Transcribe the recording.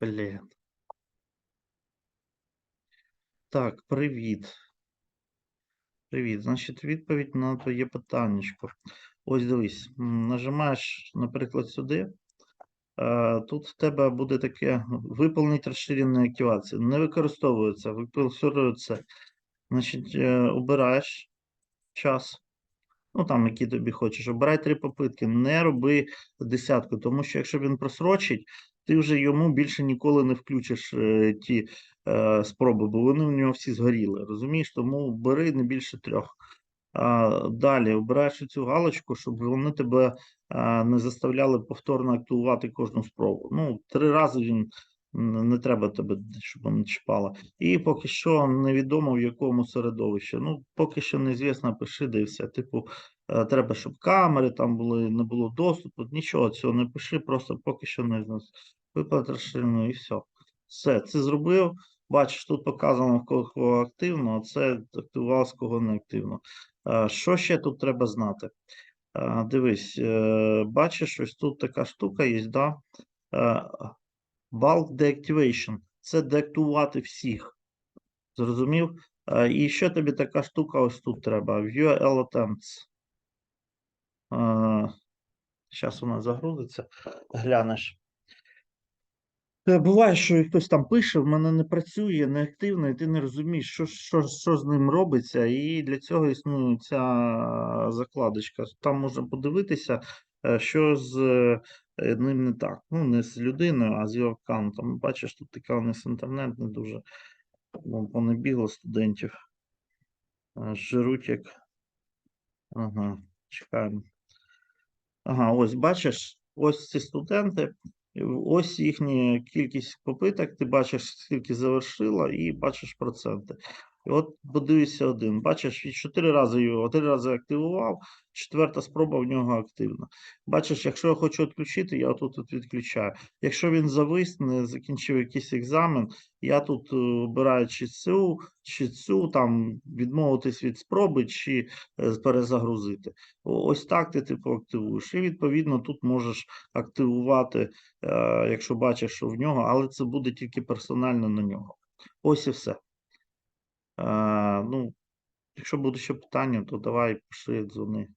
Блін. Так, привіт. Привіт. Значить, відповідь на твоє питаннячко. Ось дивись, нажимаєш, наприклад, сюди. Е, Тут в тебе буде таке виповнить розширену активацію. Не використовується, використовується. Значить, е, обираєш час. Ну, там, який тобі хочеш. Обирай три попитки. Не роби десятку, тому що якщо він просрочить, ти вже йому більше ніколи не включиш е, ті е, спроби, бо вони у нього всі згоріли. Розумієш? Тому бери не більше трьох. Далі обираєш цю галочку, щоб вони тебе а, не заставляли повторно активувати кожну спробу. Ну, три рази він не треба тебе, щоб вони чіпала. І поки що невідомо в якому середовищі. Ну, поки що неізвісно, пиши, де. Типу, е, треба, щоб камери там були, не було доступу. Нічого цього не пиши, просто поки що не знаю. Виплат розширено і все. Все, це зробив. Бачиш, тут показано кого активно, а це активувалось, кого не активно. Що ще тут треба знати? Дивись, е, бачиш, ось тут така штука є, да? Е, Bulk Deactivation. Це деактувати всіх. Зрозумів? І ще тобі така штука ось тут треба. View all attempts. Зараз вона загрузиться. Глянеш. Е, Буває, що хтось там пише, в мене не працює, не активно, і ти не розумієш, що, що, що з ним робиться, і для цього існує ця закладочка. Там можна подивитися, е, що з е, ним не так. Ну, не з людиною, а з його аккаунтом. Бачиш, тут така у нас інтернет не дуже ну, понабігло студентів. Жируть як. Ага, чекаємо. Ага, ось бачиш, ось ці студенти, ось їхня кількість попиток, ти бачиш, скільки завершила, і бачиш проценти. І от подивися один. Бачиш, він чотири рази його, три рази активував, четверта спроба в нього активна. Бачиш, якщо я хочу відключити, я тут відключаю. Якщо він завис, не закінчив якийсь екзамен, я тут е, обираю чи цю, чи цю, там відмовитись від спроби, чи е, перезагрузити. Ось так ти типу активуєш. І відповідно тут можеш активувати, е, якщо бачиш, що в нього, але це буде тільки персонально на нього. Ось і все. Ну, якщо буде ще питання, то давай пиши, дзвони.